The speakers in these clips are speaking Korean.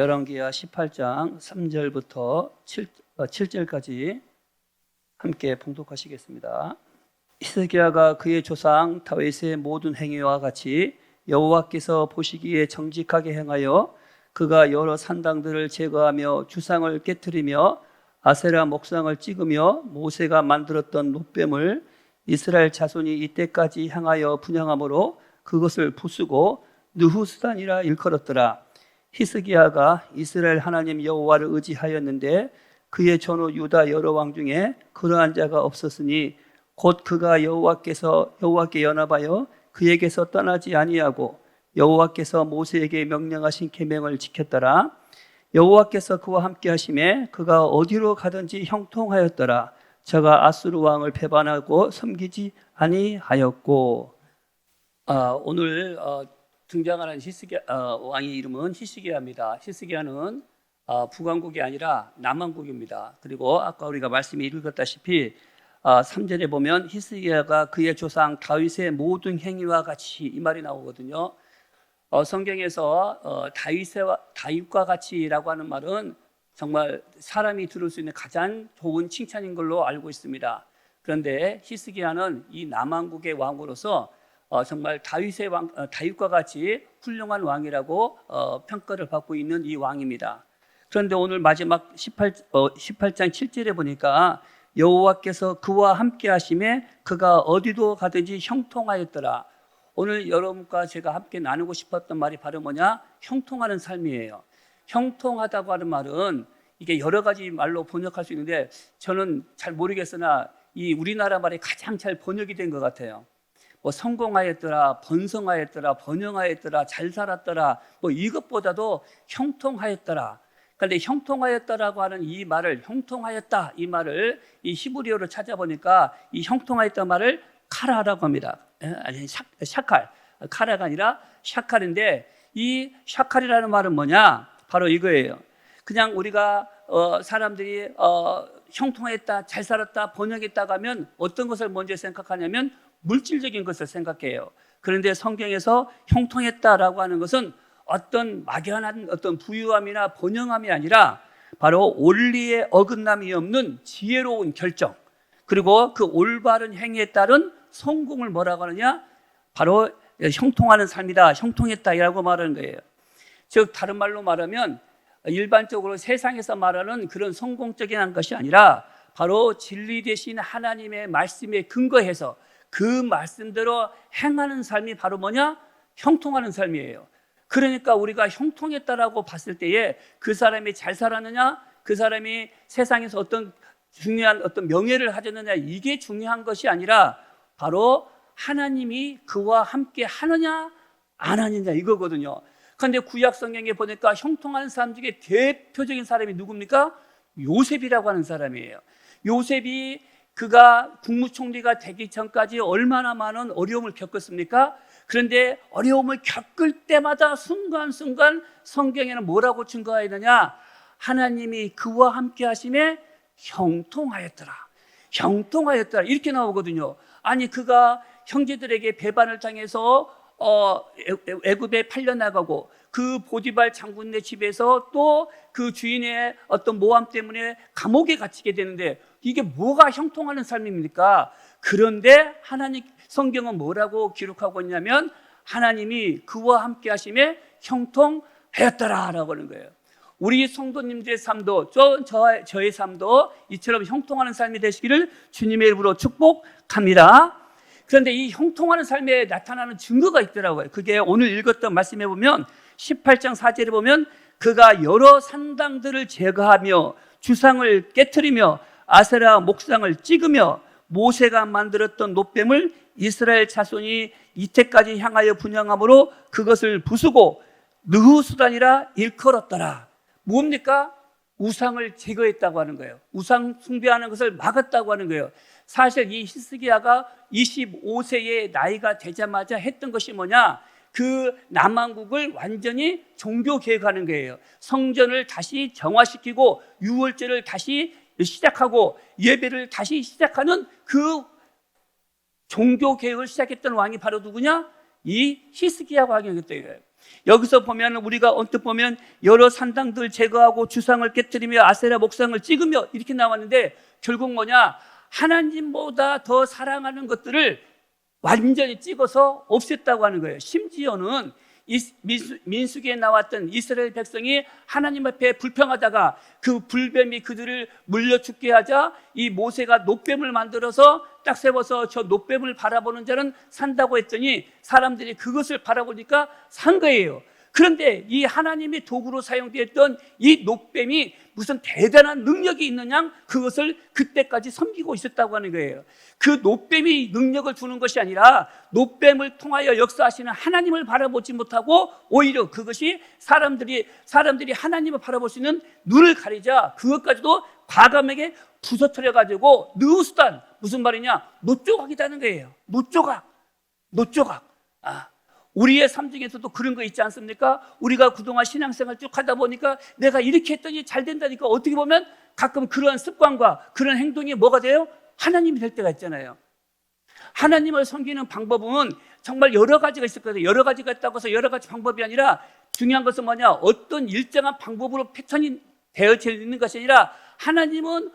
열왕기하 18장 3절부터 7, 어, 7절까지 함께 봉독하시겠습니다. 히스기야가 그의 조상 다윗의 모든 행위와 같이 여호와께서 보시기에 정직하게 행하여 그가 여러 산당들을 제거하며 주상을 깨뜨리며 아세라 목상을 찍으며 모세가 만들었던 노뱀을 이스라엘 자손이 이때까지 향하여 분양함으로 그것을 부수고 느후스단이라 일컬었더라. 히스기야가 이스라엘 하나님 여호와를 의지하였는데 그의 전후 유다 여러 왕 중에 그러한 자가 없었으니 곧 그가 여호와께서 여호와께 연합하여 그에게서 떠나지 아니하고 여호와께서 모세에게 명령하신 계명을 지켰더라. 여호와께서 그와 함께 하심에 그가 어디로 가든지 형통하였더라. 저가 아수르 왕을 배반하고 섬기지 아니하였고 아, 오늘 어, 등장하는 히스기 어, 왕의 이름은 히스기야입니다. 히스기야는 어, 북왕국이 아니라 남왕국입니다. 그리고 아까 우리가 말씀이 읽었다시피 아, 3절에 보면 히스기야가 그의 조상 다윗의 모든 행위와 같이 이 말이 나오거든요. 어, 성경에서 어, 다윗과 다윗과 같이라고 하는 말은 정말 사람이 들을 수 있는 가장 좋은 칭찬인 걸로 알고 있습니다. 그런데 히스기야는 이 남왕국의 왕으로서 어, 정말 다윗의 왕, 어, 다윗과 같이 훌륭한 왕이라고 어, 평가를 받고 있는 이 왕입니다. 그런데 오늘 마지막 18, 어, 18장 7절에 보니까 여호와께서 그와 함께 하심에 그가 어디도 가든지 형통하였더라. 오늘 여러분과 제가 함께 나누고 싶었던 말이 바로 뭐냐? 형통하는 삶이에요. 형통하다고 하는 말은 이게 여러 가지 말로 번역할 수 있는데 저는 잘 모르겠으나 이 우리나라 말이 가장 잘 번역이 된 것 같아요. 뭐 성공하였더라, 번성하였더라, 번영하였더라, 잘 살았더라, 뭐 이것보다도 형통하였더라. 그런데 형통하였다라고 하는 이 말을 형통하였다 이 말을 이 히브리어로 찾아보니까 이 형통하였다 말을 카라라고 합니다. 에? 아니 샤, 샤칼 카라가 아니라 샤칼인데 이 샤칼이라는 말은 뭐냐? 바로 이거예요. 그냥 우리가 어, 사람들이 어, 형통했다, 잘 살았다, 번영했다고 하면 어떤 것을 먼저 생각하냐면 물질적인 것을 생각해요. 그런데 성경에서 형통했다라고 하는 것은 어떤 막연한 어떤 부유함이나 번영함이 아니라 바로 원리의 어긋남이 없는 지혜로운 결정 그리고 그 올바른 행위에 따른 성공을 뭐라고 하느냐 바로 형통하는 삶이다 형통했다라고 말하는 거예요 즉 다른 말로 말하면 일반적으로 세상에서 말하는 그런 성공적인 것이 아니라 바로 진리 대신 하나님의 말씀에 근거해서 그 말씀대로 행하는 삶이 바로 뭐냐? 형통하는 삶이에요. 그러니까 우리가 형통했다라고 봤을 때에 그 사람이 잘 살았느냐, 그 사람이 세상에서 어떤 중요한 어떤 명예를 하졌느냐, 이게 중요한 것이 아니라 바로 하나님이 그와 함께 하느냐, 안 하느냐 이거거든요. 그런데 구약 성경에 보니까 형통한 사람 중에 대표적인 사람이 누굽니까? 요셉이라고 하는 사람이에요. 요셉이 그가 국무총리가 되기 전까지 얼마나 많은 어려움을 겪었습니까? 그런데 어려움을 겪을 때마다 순간순간 성경에는 뭐라고 증거하였느냐? 하나님이 그와 함께 하심에 형통하였더라. 형통하였더라. 이렇게 나오거든요. 아니, 그가 형제들에게 배반을 당해서 어, 애굽에 팔려 나가고 그 보디발 장군의 집에서 또 그 주인의 어떤 모함 때문에 감옥에 갇히게 되는데 이게 뭐가 형통하는 삶입니까? 그런데 하나님 성경은 뭐라고 기록하고 있냐면 하나님이 그와 함께 하심에 형통하였더라라고 하는 거예요. 우리 성도님들의 삶도 저, 저, 저의 삶도 이처럼 형통하는 삶이 되시기를 주님의 이름으로 축복합니다. 그런데 이 형통하는 삶에 나타나는 증거가 있더라고요. 그게 오늘 읽었던 말씀에 보면 18장 4절에 보면 그가 여러 산당들을 제거하며 주상을 깨뜨리며 아세라 목상을 찍으며 모세가 만들었던 노뱀을 이스라엘 자손이 이때까지 향하여 분양함으로 그것을 부수고 느후수단이라 일컬었더라. 뭡니까? 우상을 제거했다고 하는 거예요. 우상 숭배하는 것을 막았다고 하는 거예요. 사실 이 히스기야가 25세의 나이가 되자마자 했던 것이 뭐냐? 그 남왕국을 완전히 종교 개혁하는 거예요. 성전을 다시 정화시키고 유월절을 다시 시작하고 예배를 다시 시작하는 그 종교 개혁을 시작했던 왕이 바로 누구냐? 이 히스기야 왕이었다 이거예요. 여기서 보면 우리가 언뜻 보면 여러 산당들 제거하고 주상을 깨뜨리며 아세라 목상을 찍으며 이렇게 나왔는데 결국 뭐냐 하나님보다 더 사랑하는 것들을 완전히 찍어서 없앴다고 하는 거예요. 심지어는 민수기에 나왔던 이스라엘 백성이 하나님 앞에 불평하다가 그 불뱀이 그들을 물려 죽게 하자 이 모세가 노뱀을 만들어서 딱 세워서 저 노뱀을 바라보는 자는 산다고 했더니 사람들이 그것을 바라보니까 산 거예요. 그런데 이 하나님의 도구로 사용되었던 이 노뱀이 무슨 대단한 능력이 있느냐 그것을 그때까지 섬기고 있었다고 하는 거예요. 그 노뱀이 능력을 주는 것이 아니라 노뱀을 통하여 역사하시는 하나님을 바라보지 못하고 오히려 그것이 사람들이 사람들이 하나님을 바라볼 수 있는 눈을 가리자 그것까지도 과감하게 부서뜨려 가지고 느우스단 무슨 말이냐 노조각이라는 거예요. 노조각, 노조각. 아, 우리의 삶 중에서도 그런 거 있지 않습니까? 우리가 그동안 신앙생활 쭉 하다 보니까 내가 이렇게 했더니 잘 된다니까 어떻게 보면 가끔 그런 습관과 그런 행동이 뭐가 돼요? 하나님이 될 때가 있잖아요. 하나님을 섬기는 방법은 정말 여러 가지가 있을 거예요. 여러 가지가 있다고 해서 여러 가지 방법이 아니라 중요한 것은 뭐냐? 어떤 일정한 방법으로 패턴이 되어져 있는 것이 아니라 하나님은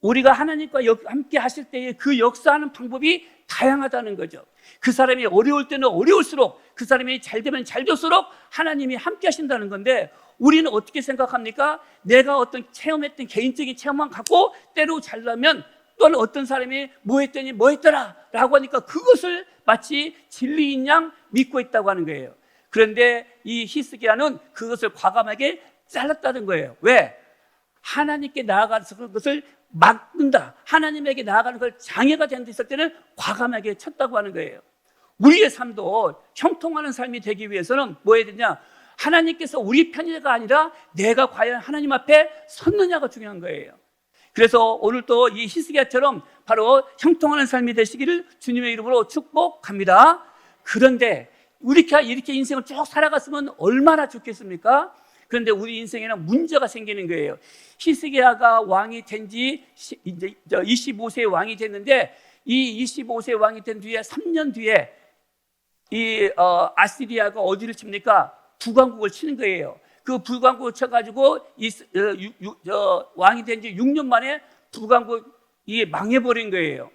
우리가 하나님과 함께 하실 때에 그 역사하는 방법이 다양하다는 거죠. 그 사람이 어려울 때는 어려울수록 그 사람이 잘 되면 잘 될수록 하나님이 함께 하신다는 건데 우리는 어떻게 생각합니까? 내가 어떤 체험했던 개인적인 체험만 갖고 때로 잘나면 또는 어떤 사람이 뭐 했더니 뭐 했더라 라고 하니까 그것을 마치 진리인 양 믿고 있다고 하는 거예요. 그런데 이 히스기야는 그것을 과감하게 잘랐다는 거예요. 왜? 하나님께 나아가서 그것을 막는다. 하나님에게 나아가는 걸 장애가 된 데 있을 때는 과감하게 쳤다고 하는 거예요. 우리의 삶도 형통하는 삶이 되기 위해서는 뭐 해야 되냐? 하나님께서 우리 편이가 아니라 내가 과연 하나님 앞에 섰느냐가 중요한 거예요. 그래서 오늘 또 이 히스기야처럼 바로 형통하는 삶이 되시기를 주님의 이름으로 축복합니다. 그런데 우리가 이렇게 인생을 쭉 살아갔으면 얼마나 좋겠습니까? 그런데 우리 인생에는 문제가 생기는 거예요. 히스기야가 왕이 된 지 이제 25세 왕이 됐는데 이 25세 왕이 된 뒤에 3년 뒤에 이 어, 아시리아가 어디를 칩니까? 북왕국을 치는 거예요. 그 북왕국을 쳐가지고 이 어, 유, 유, 저, 왕이 된 지 6년 만에 북왕국이 망해버린 거예요.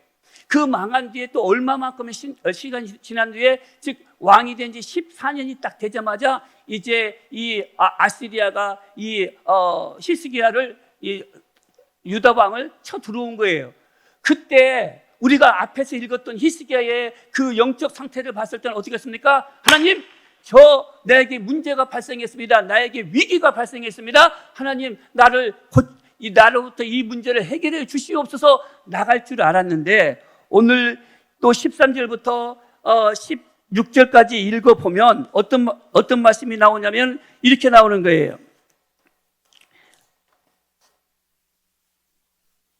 그 망한 뒤에 또 얼마만큼의 시, 어, 시간이 지난 뒤에 즉 왕이 된 지 14년이 딱 되자마자 이제 이 아, 아시리아가 이 어, 히스기야를 이 유다 왕을 쳐 들어온 거예요. 그때 우리가 앞에서 읽었던 히스기야의 그 영적 상태를 봤을 때는 어떻게 했습니까? 하나님, 저 나에게 문제가 발생했습니다. 나에게 위기가 발생했습니다. 하나님, 나를 곧 이 나로부터 이 문제를 해결해 주시옵소서 나갈 줄 알았는데 오늘 또 13절부터 어 16절까지 읽어 보면 어떤 어떤 말씀이 나오냐면 이렇게 나오는 거예요.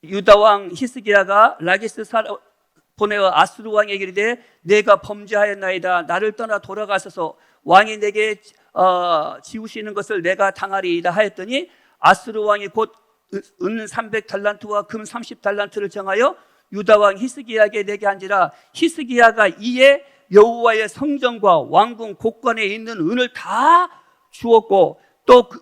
유다 왕 히스기야가 라기스 사 보내어 아수르 왕에게 이르되 내가 범죄하였나이다 나를 떠나 돌아가서서 왕이 내게 어, 지우시는 것을 내가 당하리이다 하였더니 아수르 왕이 곧 은 300달란트와 금 30달란트를 정하여 유다 왕 히스기야에게 내게 한지라 히스기야가 이에 여호와의 성전과 왕궁 곳간에 있는 은을 다 주었고 또 그,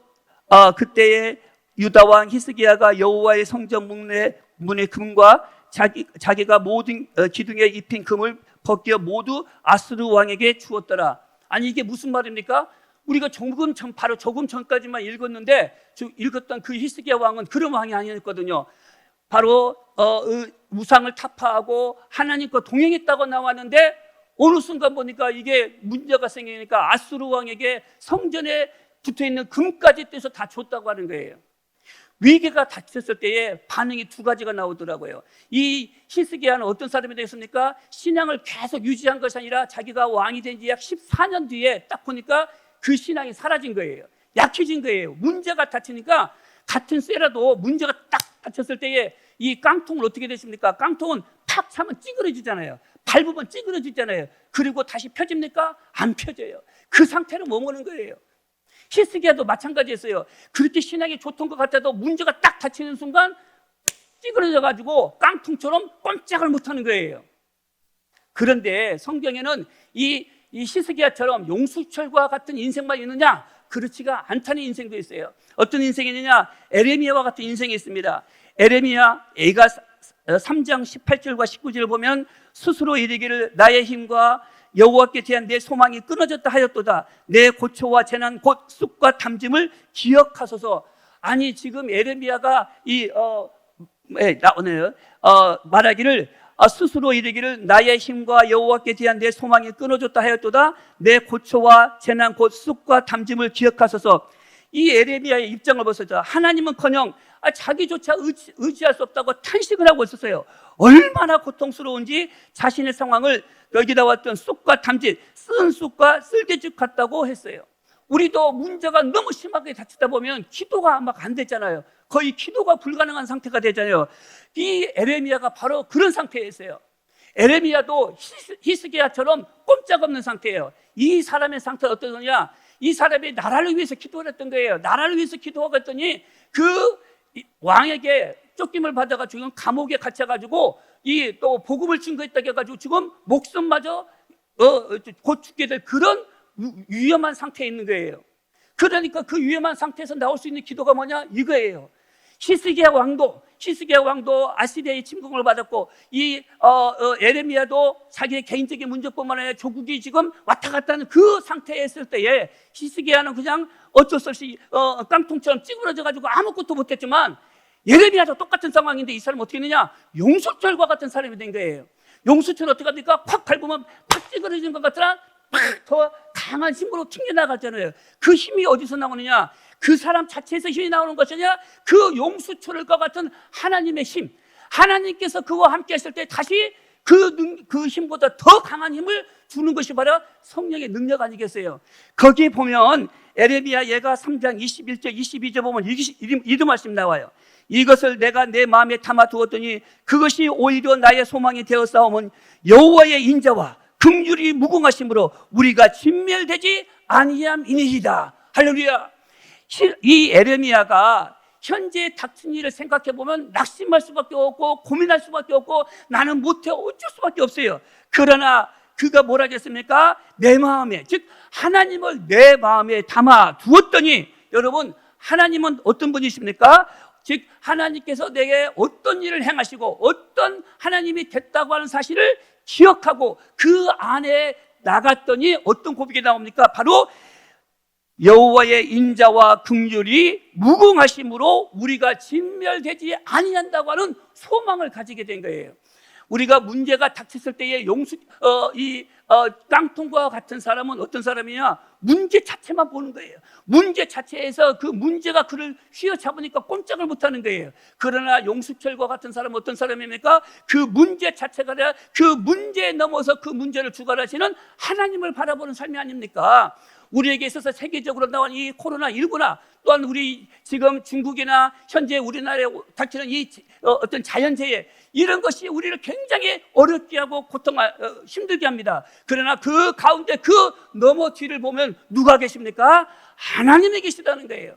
아, 그때에 유다 왕 히스기야가 여호와의 성전 문에 문의 금과 자기 자기가 모든 어, 기둥에 입힌 금을 벗겨 모두 아스루 왕에게 주었더라. 아니 이게 무슨 말입니까? 우리가 조금 전 바로 조금 전까지만 읽었는데 읽었던 그 히스기야 왕은 그런 왕이 아니었거든요. 바로 어, 우상을 타파하고 하나님과 동행했다고 나왔는데 어느 순간 보니까 이게 문제가 생기니까 아수르 왕에게 성전에 붙어 있는 금까지 떼서 다 줬다고 하는 거예요. 위기가 닥쳤을 때에 반응이 두 가지가 나오더라고요. 이 히스기야는 어떤 사람이 되겠습니까? 신앙을 계속 유지한 것이 아니라 자기가 왕이 된 지 약 14년 뒤에 딱 보니까 그 신앙이 사라진 거예요. 약해진 거예요. 문제가 닥치니까 같은 쇠라도 문제가 딱 닥쳤을 때에 이 깡통을 어떻게 되십니까? 깡통은 팍 차면 찌그러지잖아요. 밟으면 찌그러지잖아요. 그리고 다시 펴집니까? 안 펴져요. 그 상태로 머무는 거예요. 히스기야도 마찬가지였어요. 그렇게 신앙이 좋던 것 같아도 문제가 딱 닥치는 순간 찌그러져 가지고 깡통처럼 꼼짝을 못하는 거예요. 그런데 성경에는 이 이 시스기야처럼 용수철과 같은 인생만 있느냐? 그렇지가 않다는 인생도 있어요. 어떤 인생이 있느냐? 에레미야와 같은 인생이 있습니다. 에레미야 A가 3장 18절과 19절을 보면 스스로 이르기를 나의 힘과 여호와께 대한 내 소망이 끊어졌다 하였도다. 내 고초와 재난 곧 쑥과 담짐을 기억하소서. 아니 지금 에레미야가 이어 예, 나오네요. 어, 말하기를 아, 스스로 이르기를 나의 힘과 여호와께 대한 내 소망이 끊어졌다 하였도다. 내 고초와 재난 곧 쑥과 담짐을 기억하소서. 이 에레미야의 입장을 보세요. 하나님은커녕 아, 자기조차 의지, 의지 할 수 없다고 탄식을 하고 있었어요. 얼마나 고통스러운지 자신의 상황을 여기다 왔던 쑥과 담짓, 쓴 쑥과 쓸개죽 같다고 했어요. 우리도 문제가 너무 심하게 다치다 보면 기도가 막안 됐잖아요. 거의 기도가 불가능한 상태가 되잖아요. 이 에레미야가 바로 그런 상태였어요. 에레미야도 히스- 히스기야처럼 꼼짝없는 상태예요. 이 사람의 상태가 어떠냐? 이 사람이 나라를 위해서 기도를 했던 거예요. 나라를 위해서 기도하고 했더니 그 이- 왕에게 쫓김을 받아가지고 감옥에 갇혀가지고 이 또 복음을 증거했다고 해가지고 지금 목숨마저 어, 어, 곧 죽게 될 그런 위- 위험한 상태에 있는 거예요. 그러니까 그 위험한 상태에서 나올 수 있는 기도가 뭐냐? 이거예요. 히스기야 왕도 히스기야 왕도 아시리아의 침공을 받았고 이 어, 어, 에레미야도 자기의 개인적인 문제뿐만 아니라 조국이 지금 왔다 갔다 하는 그 상태에 있을 때에 히스기야는 그냥 어쩔 수 없이 어, 깡통처럼 찌그러져 가지고 아무것도 못했지만 예레미야도 똑같은 상황인데 이 사람 어떻게 했느냐? 용수철과 같은 사람이 된 거예요. 용수철 어떻게 합니까? 콱 밟으면 팍 찌그러지는 것 같으나 더 강한 힘으로 튕겨나갔잖아요. 그 힘이 어디서 나오느냐? 그 사람 자체에서 힘이 나오는 것이 아니라 그 용수철과 같은 하나님의 힘. 하나님께서 그와 함께 했을 때 다시 그, 능- 그 힘보다 더 강한 힘을 주는 것이 바로 성령의 능력 아니겠어요? 거기에 보면 에레미야 얘가 3장 21절, 22절 보면 이, 이, 이 말씀 나와요. 이것을 내가 내 마음에 담아 두었더니 그것이 오히려 나의 소망이 싸움은 여호와의 인자와 긍휼이 무궁하심으로 우리가 진멸되지 아니함이니이다. 할렐루야. 시- 이 에레미야가 현재 닥친 일을 생각해 보면 낙심할 수밖에 없고 고민할 수밖에 없고 나는 못해 어쩔 수밖에 없어요. 그러나 그가 뭐라 했습니까? 내 마음에 즉 하나님을 내 마음에 담아 두었더니 여러분 하나님은 어떤 분이십니까? 즉 하나님께서 내게 어떤 일을 행하시고 어떤 하나님이 됐다고 하는 사실을 기억하고 그 안에 나갔더니 어떤 고백이 나옵니까? 바로 여호와의 인자와 긍휼이 무궁하심으로 우리가 진멸되지 아니한다고 하는 소망을 가지게 된 거예요. 우리가 문제가 닥쳤을 때에 용수 어, 이 어, 깡통과 같은 사람은 어떤 사람이냐? 문제 자체만 보는 거예요. 문제 자체에서 그 문제가 그를 휘어잡으니까 꼼짝을 못하는 거예요. 그러나 용수철과 같은 사람은 어떤 사람입니까? 그 문제 자체가 아니라 그 문제에 넘어서 그 문제를 주관하시는 하나님을 바라보는 삶이 아닙니까? 우리에게 있어서 세계적으로 나온 이 코로나19나 또한 우리 지금 중국이나 현재 우리나라에 닥치는 이 어, 어떤 자연재해 이런 것이 우리를 굉장히 어렵게 하고 고통 어, 힘들게 합니다. 그러나 그 가운데 그 너머 뒤를 보면 누가 계십니까? 하나님이 계시다는 거예요.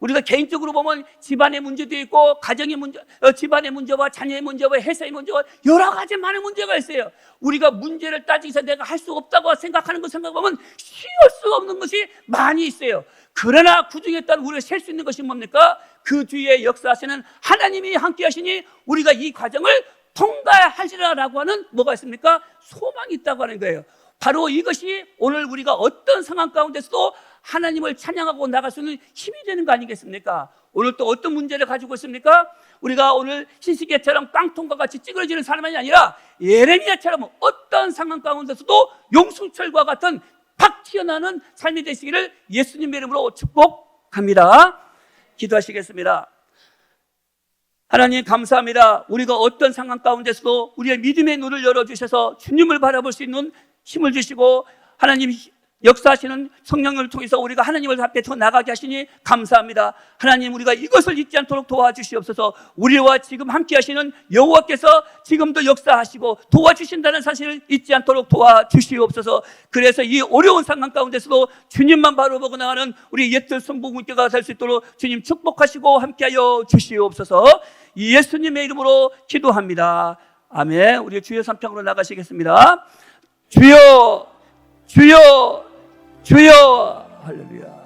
우리가 개인적으로 보면 집안의 문제도 있고 가정의 문제, 어, 집안의 문제와 자녀의 문제와 회사의 문제와 여러 가지 많은 문제가 있어요. 우리가 문제를 따지기서 내가 할 수 없다고 생각하는 것 생각하면 쉬울 수 없는 것이 많이 있어요. 그러나 그 중에 따른 우리가 셀 수 있는 것이 뭡니까? 그 뒤에 역사하시는 하나님이 함께 하시니 우리가 이 과정을 통과하시라라고 하는 뭐가 있습니까? 소망이 있다고 하는 거예요. 바로 이것이 오늘 우리가 어떤 상황 가운데서도 하나님을 찬양하고 나갈 수 있는 힘이 되는 거 아니겠습니까? 오늘 또 어떤 문제를 가지고 있습니까? 우리가 오늘 시시계처럼 깡통과 같이 찌그러지는 사람이 아니라 예레미야처럼 어떤 상황 가운데서도 용수철과 같은 팍 튀어나오는 삶이 되시기를 예수님 이름으로 축복합니다. 기도하시겠습니다. 하나님 감사합니다. 우리가 어떤 상황 가운데서도 우리의 믿음의 눈을 열어주셔서 주님을 바라볼 수 있는 힘을 주시고 하나님 역사하시는 성령을 통해서 우리가 하나님을 앞에 더 나가게 하시니 감사합니다. 하나님 우리가 이것을 잊지 않도록 도와주시옵소서. 우리와 지금 함께 하시는 여호와께서 지금도 역사하시고 도와주신다는 사실을 잊지 않도록 도와주시옵소서. 그래서 이 어려운 상황 가운데서도 주님만 바라보고 나가는 우리 옛들 성부군께가 될수 있도록 주님 축복하시고 함께하여 주시옵소서. 예수님의 이름으로 기도합니다. 아멘. 우리 주여 삼창으로 나가시겠습니다. 주여 주여 주여 할렐루야